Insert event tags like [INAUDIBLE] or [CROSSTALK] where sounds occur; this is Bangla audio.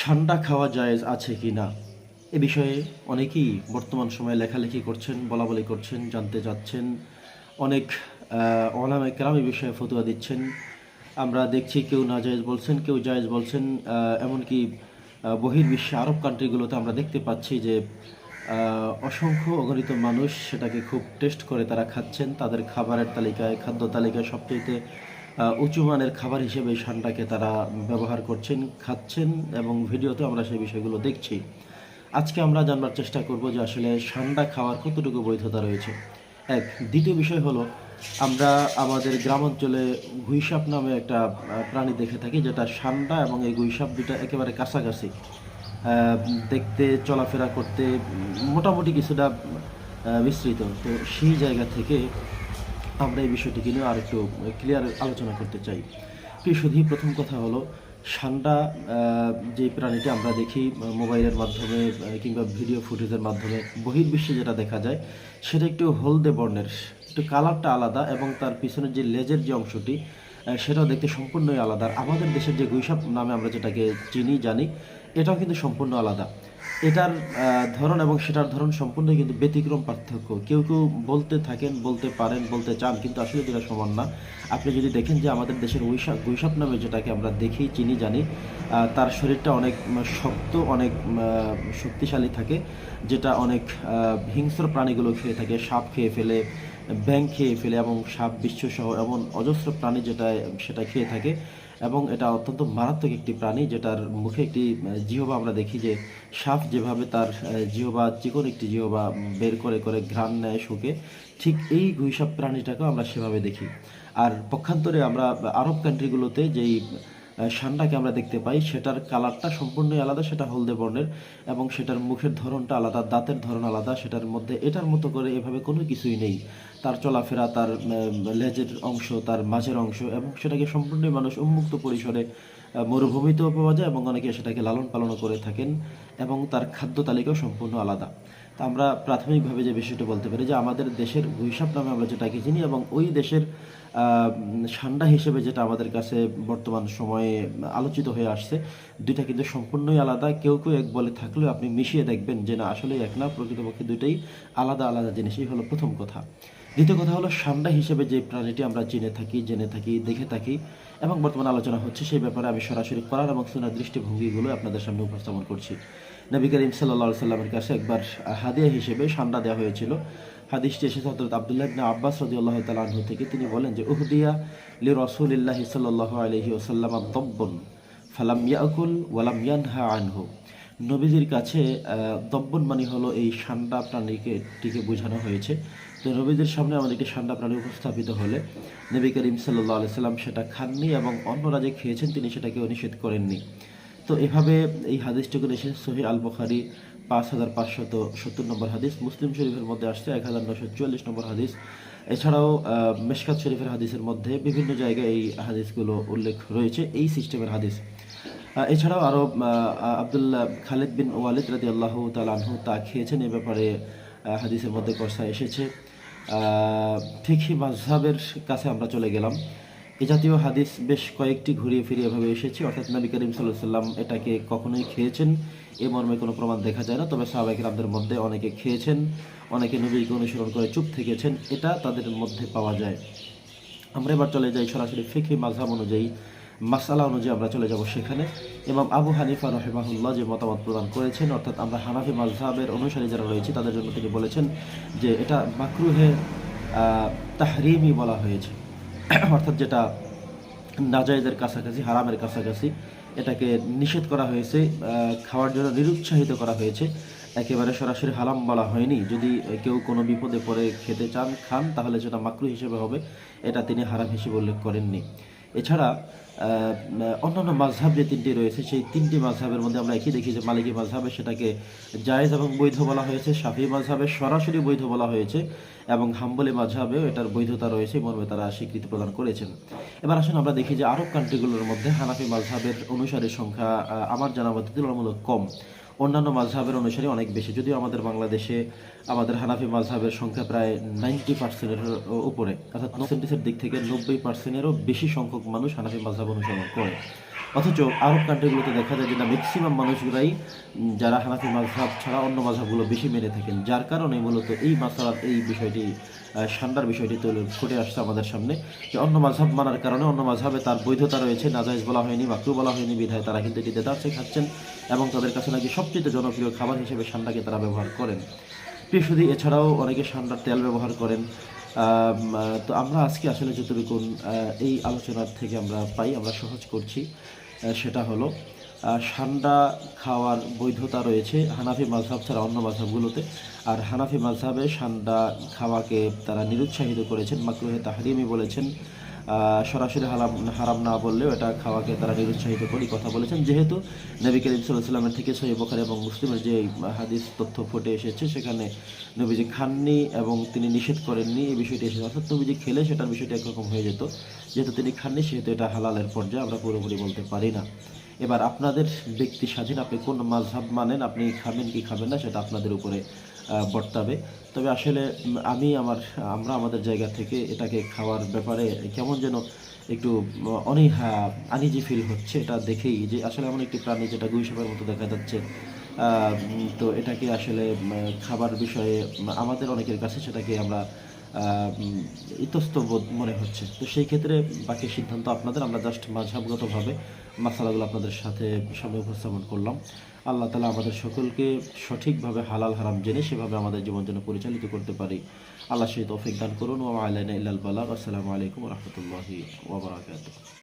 ঠান্ডা খাওয়া জায়েজ আছে কি না? এ বিষয়ে অনেকেই বর্তমান সময়ে লেখালেখি করছেন বলা বলি করছেন, জানতে চাচ্ছেন। অনেক অনামে কেরাম এই বিষয়ে ফতুয়া দিচ্ছেন। আমরা দেখছি কেউ না জায়েজ বলছেন, কেউ জায়েজ বলছেন এমনকি বহির্বিশ্বে আরব কান্ট্রিগুলোতে আমরা দেখতে পাচ্ছি যে অসংখ্য অগণিত মানুষ সেটাকে খুব টেস্ট করে তারা খাচ্ছেন। তাদের খাবারের তালিকায়, খাদ্য তালিকায় সবচেয়ে উঁচু মানের খাবার হিসেবে এই সান্ডাকে তারা ব্যবহার করছেন, খাচ্ছেন এবং ভিডিওতে আমরা সেই বিষয়গুলো দেখছি। আজকে আমরা জানবার চেষ্টা করব যে আসলে সান্ডা খাওয়ার কতটুকু বৈধতা রয়েছে। এক, দ্বিতীয় বিষয় হলো, আমরা আমাদের গ্রামাঞ্চলে গুইসাপ নামে একটা প্রাণী দেখে থাকি যেটা সান্ডা এবং এই গুইসাপ দুটা একেবারে কাছাকাছি। দেখতে, চলাফেরা করতে মোটামুটি কিছুটা বিস্তৃত। তো সেই জায়গা থেকে আমরা এই বিষয়টিকে নিয়ে আর একটু ক্লিয়ার আলোচনা করতে চাই। প্রিয় প্রথম কথা হলো আহ, যে প্রাণীটি আমরা দেখি মোবাইলের মাধ্যমে কিংবা ভিডিও ফুটেজের মাধ্যমে বহির্বিশ্বে যেটা দেখা যায় সেটা একটু হলদে বর্ণের একটু কালারটা আলাদা এবং তার পিছনের যে লেজের যে অংশটি সেটাও দেখতে সম্পূর্ণই আলাদা। আমাদের দেশের যে গুইসাপ নামে আমরা যেটাকে চিনি জানি এটাও কিন্তু সম্পূর্ণ আলাদা। এটার ধরন এবং সেটার ধরন সম্পূর্ণ কিন্তু ব্যতিক্রম পার্থক্য। কেউ কেউ বলতে থাকেন, বলতে পারেন, বলতে চান, কিন্তু আসলে যেটা সমান না। আপনি যদি দেখেন যে আমাদের দেশের উইসাপ গুইসাপ নামে যেটাকে আমরা দেখি, চিনি, জানি তার শরীরটা অনেক শক্ত, অনেক শক্তিশালী থাকে, যেটা অনেক হিংস্র প্রাণীগুলো খেয়ে থাকে, সাপ খেয়ে ফেলে ব্যাং খেয়ে ফেলে এবং সাপ বিশ্ব সহ এমন অজস্র প্রাণী যেটা সেটা খেয়ে থাকে এবং এটা অত্যন্ত মারাত্মক একটি প্রাণী যেটার মুখে একটি জিহবা আমরা দেখি যে সাপ যেভাবে তার জিহবা, চিকন একটি জিহবা বের করে করে ঘ্রাণ নেয় শুকে, ঠিক এই গুইসাপ প্রাণীটাকেও আমরা সেভাবে দেখি। আর পক্ষান্তরে আমরা আরব কান্ট্রিগুলোতে যেই সান্ডাকে আমরা দেখতে পাই। সেটার কালারটা সম্পূর্ণই আলাদা, সেটা হলদে বর্ণের, এবং সেটার মুখের ধরনটা আলাদা, দাঁতের ধরন আলাদা, সেটার মধ্যে এটার মতো করে এভাবে কোনো কিছুই নেই। তার চলাফেরা, তার লেজের অংশ, তার মাঝের অংশ, এবং সেটাকে সম্পূর্ণই মানুষ উন্মুক্ত পরিসরে মরুভূমিতেও পাওয়া যায় এবং অনেকে সেটাকে লালন পালন করে থাকেন এবং তার খাদ্য তালিকাও সম্পূর্ণ আলাদা। তা আমরা প্রাথমিকভাবে যে বিষয়টা বলতে পারি যে আমাদের দেশের গুইসাপ নামে আমরা যেটাকে চিনি এবং ওই দেশের সান্ডা হিসেবে যেটা আমাদের কাছে বর্তমান সময়ে আলোচিত হয়ে আসছে, দুইটা কিন্তু সম্পূর্ণই আলাদা। কেউ কেউ এক বলে থাকলেও আপনি মিশিয়ে দেখবেন যে না আসলে এক না, প্রকৃতপক্ষে দুইটাই আলাদা আলাদা জিনিস এই হলো প্রথম কথা। দ্বিতীয় কথা হলো সান্ডা হিসেবে যে প্রাণীটি আমরা জেনে থাকি জেনে থাকি, দেখে থাকি এবং বর্তমানে আলোচনা হচ্ছে, সেই ব্যাপারে আমি সরাসরি করার এবং শোনার দৃষ্টিভঙ্গিগুলো আপনাদের সামনে উপস্থাপন করছি। নবী করিম সাল্লা সাল্লামের কাছে একবার হাদিয়া হিসেবে সান্ডা দেওয়া হয়েছিল। হাদিসটি এসেছে হজরত আবদুল্লাহ ইবনে আব্বাস রদিউল্লাহ তালাহু থেকে। তিনি বলেন যে, উহদিয়া লি রসুলিল্লাহি সাল্লাহ আলহি ওসাল্লাম দব্বন ফালাম ইয়াকুল ওয়ালাম ইয়ানহা আনহু। নবীজির কাছে দব্বন মানে হলো এই সান্ডা প্রাণীকে, টিকে বোঝানো হয়েছে। তো নবীদের সামনে আমাদেরকে সান্ডা প্রাণী উপস্থাপিত হলে নবী করিম সাল্লাহ আলি সাল্লাম সেটা খাননি এবং অন্যরা যে খেয়েছেন, তিনি সেটাকেও নিষেধ করেননি। তো এভাবে এই হাদিসটুকু এসে সহি আল বখারি পাঁচ হাজার পাঁচশত সত্তর নম্বর হাদিস, মুসলিম শরীফের মধ্যে আসছে এক হাজার নশো চুয়াল্লিশ নম্বর হাদিস। এছাড়াও মেশকাত শরীফের হাদিসের মধ্যে বিভিন্ন জায়গায় এই হাদিসগুলো উল্লেখ রয়েছে, এই সিস্টেমের হাদিস। এছাড়াও আরও আবদুল্লাহ খালিদ বিন ওয়ালিদ রাদি আল্লাহ তালানহু তা খেয়েছেন, এ ব্যাপারে হাদিসের মধ্যে কথা এসেছে। ফিখি মাঝহাবের কাছে আমরা চলে গেলাম। এ জাতীয় হাদিস বেশ কয়েকটি ঘুরিয়ে ফিরিয়ে এভাবে এসেছে। অর্থাৎ নবী করিম সাল্লাম এটাকে কখনোই খেয়েছেন। এ মর্মে কোনো প্রমাণ দেখা যায় না। তবে সাহাবাহিক রামদের মধ্যে অনেকে খেয়েছেন, অনেকে নবীকে অনুসরণ করে চুপ থেকেছেন। এটা তাদের মধ্যে পাওয়া যায়। আমরা এবার চলে যাই সরাসরি ফিখি মাঝহাব অনুযায়ী। মাসালা অনুযায়ী আমরা চলে যাব সেখানে। এবং আবু হানিফা রহেমাহুল্লাহ যে মতামত প্রদান করেছেন অর্থাৎ আমরা হানাফি মাঝহাবের অনুসারী যারা রয়েছে তাদের জন্য তিনি বলেছেন যে এটা মাকরুহে আহ, তাহরিমি বলা হয়েছে। [CLEARS THROAT] অর্থাৎ যেটা নাজায়েজের কাছাকাছি হারামের কাছাকাছি এটাকে নিষেধ করা হয়েছে খাওয়ার জন্য নিরুৎসাহিত করা হয়েছে। একেবারে সরাসরি হারাম বলা হয়নি। যদি কেউ কোনো বিপদে পড়ে খেতে চান খান তাহলে সেটা মাকরু হিসেবে হবে। এটা তিনি হারাম হিসেবে উল্লেখ করেননি। এছাড়া অন্যান্য মাঝহাব যে তিনটি রয়েছে, সেই তিনটি মাঝহাবের মধ্যে আমরা একই দেখি যে মালিকী মাঝহাবে সেটাকে জায়েজ এবং বৈধ বলা হয়েছে, শাফি মাঝহাবে সরাসরি বৈধ বলা হয়েছে, এবং হাম্বলি মাঝহাবেও এটার বৈধতা রয়েছে মর্মে তারা স্বীকৃতি প্রদান করেছেন। এবার আসুন আমরা দেখি যে আরব কান্ট্রিগুলোর মধ্যে হানাফি মাঝহাবের অনুসারীর সংখ্যা আমার জানা তুলনামূলক কম। অন্যান্য মাঝহাবের অনুসারে অনেক বেশি। যদিও আমাদের বাংলাদেশে আমাদের হানাফি মাঝহাবের সংখ্যা প্রায় নাইনটি পার্সেন্টের উপরে, অর্থাৎ পার্সেন্টেজের দিক থেকে নব্বই পার্সেন্টেরও বেশি সংখ্যক মানুষ হানাফি মাঝহাব অনুসরণ করে। অথচ আরব কান্ট্রিগুলোতে দেখা যায় যে না ম্যাক্সিমাম মানুষগুলাই যারা হানাফি মাঝহাব ছাড়া অন্য মাঝহাবগুলো বেশি মেনে থাকেন, যার কারণে মূলত এই মাসালার, এই বিষয়টি সান্ডার বিষয়টি তুলে ফুটে আসছে আমাদের সামনে যে অন্য মাঝহাব মানার কারণে অন্য মাঝহাবে তার বৈধতা রয়েছে নাজাইজ বলা হয়নি, মাকরু বলা হয়নি, বিধায় তারা কিন্তু এটি দেদারসে খাচ্ছেন এবং তাদের কাছে নাকি সবচেয়ে জনপ্রিয় খাবার হিসেবে সান্ডাকে তারা ব্যবহার করেন। প্রিয়সুদি এছাড়াও অনেকে সান্ডার তেল ব্যবহার করেন তো আমরা আজকে আসলে যতটুকু আহ, এই আলোচনার থেকে আমরা পাই আমরা সহজ করছি সেটা হলো সান্ডা খাওয়ার বৈধতা রয়েছে হানাফি মাঝহাব ছাড়া অন্য মাঝহাবগুলোতে আর হানাফি মাঝহাবে সান্ডা খাওয়াকে তারা নিরুৎসাহিত করেছেন মাকরুহে তাহারিমি বলেছেন সরাসরি হারাম হারাম না বললেও এটা খাওয়াকে তারা নিরুৎসাহিত করি কথা বলেছেন। যেহেতু নবী করিম সাল্লামের থেকে সহি বখারি এবং মুসলিমের যে হাদিস তথ্য ফুটে এসেছে, সেখানে নবীজি খাননি এবং তিনি নিষেধ করেননি এই বিষয়টি এসেছে। অর্থাৎ নবীজি খেলে সেটার বিষয়টি একরকম হয়ে যেত। যেহেতু তিনি খাননি, সেহেতু এটা হালালের পর্যায়ে আমরা পুরোপুরি বলতে পারি না। এবার আপনাদের ব্যক্তি স্বাধীন, আপনি কোন মাঝহাব মানেন, আপনি খাবেন কি খাবেন না, সেটা আপনাদের উপরে বর্তাবে। তবে আসলে আমি আমার, আমরা আমাদের জায়গা থেকে এটাকে খাওয়ার ব্যাপারে কেমন যেন একটু অনীহা, আনিজি ফিল হচ্ছে এটা দেখেই যে আসলে এমন একটি প্রাণী যেটা গুইসাপের মতো দেখা যাচ্ছে। তো এটাকে আসলে খাবার বিষয়ে আমাদের অনেকের কাছে সেটাকে আমরা ইতস্তবোধ মনে হচ্ছে। তো সেই ক্ষেত্রে বাকি সিদ্ধান্ত আপনাদের, আমরা জাস্ট মাঝহাবগতভাবে মশালাগুলো আপনাদের সাথে সামনে উপস্থাপন করলাম। আল্লাহ তালা আমাদের সকলকে সঠিকভাবে হালাল হারাম জেনে সেভাবে আমাদের জীবন যেন পরিচালিত করতে পারি। আল্লাহ সেই তৌফিক দান করুন। ও আলাইনা ইল্লাল বালাক আসসালামু আলাইকুম রহমতুল্লাহি ওবরাকাতুহ